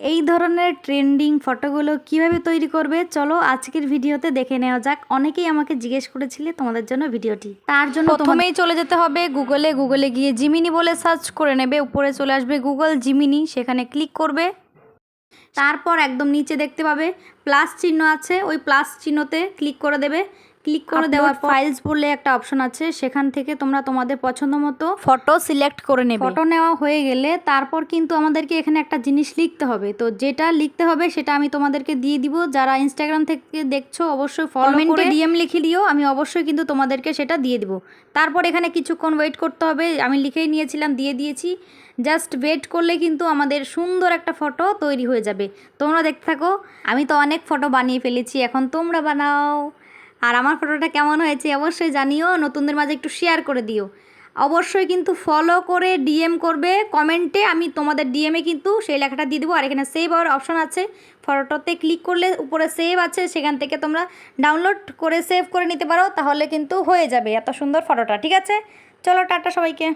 এই ধরনের ট্রেন্ডিং ফটোগুলো কীভাবে তৈরি করবে? চলো আজকের ভিডিওতে দেখে নেওয়া যাক। অনেকেই আমাকে জিজ্ঞেস করেছিলে তোমাদের জন্য ভিডিওটি। তার জন্য প্রথমেই চলে যেতে হবে গুগলে। গুগলে গিয়ে জিমিনি বলে সার্চ করে নেবে। উপরে চলে আসবে গুগল জিমিনি সেখানে ক্লিক করবে। তারপর একদম নিচে দেখতে পাবে। প্লাস চিহ্ন আছে। ওই প্লাস চিহ্নতে ক্লিক করে দেবে। ক্লিক করে দেওয়ার ফাইলস বলে একটা অপশন আছে। সেখান থেকে তোমরা তোমাদের পছন্দ মতো ফটো সিলেক্ট করে নেবে। ফটো নেওয়া হয়ে গেলে তারপর কিন্তু আমাদেরকে এখানে একটা জিনিস লিখতে হবে। তো যেটা লিখতে হবে সেটা আমি তোমাদেরকে দিয়ে দিব। যারা ইনস্টাগ্রাম থেকে দেখছ অবশ্যই কমেন্টে ডিএম লিখে দিও। আমি অবশ্যই কিন্তু তোমাদেরকে সেটা দিয়ে দিব। তারপর এখানে কিছুক্ষণ ওয়েট করতে হবে। আমি লিখেই নিয়েছিলাম দিয়ে দিয়েছি। জাস্ট ওয়েট করলে কিন্তু আমাদের সুন্দর একটা ফটো তৈরি হয়ে যাবে। তোমরা দেখতে থাকো। আমি তো অনেক ফটো বানিয়ে ফেলেছি। এখন তোমরা বানাও। আর আমার ফটোটা কেমন হয়েছে অবশ্যই জানিও, নতুনদের মাঝে একটু শেয়ার করে দিও। অবশ্যই কিন্তু ফলো করে ডিএম করবে কমেন্টে আমি তোমাদের ডিএমে কিন্তু সেই লেখাটা দিয়ে দেবো। আর এখানে সেভ হওয়ার অপশন আছে। ফটোটাতে ক্লিক করলে উপরে সেভ আছে, সেখান থেকে তোমরা ডাউনলোড করে সেভ করে নিতে পারো, তাহলে কিন্তু হয়ে যাবে এত সুন্দর ফটোটা ঠিক আছে? চলো, টাটা সবাইকে।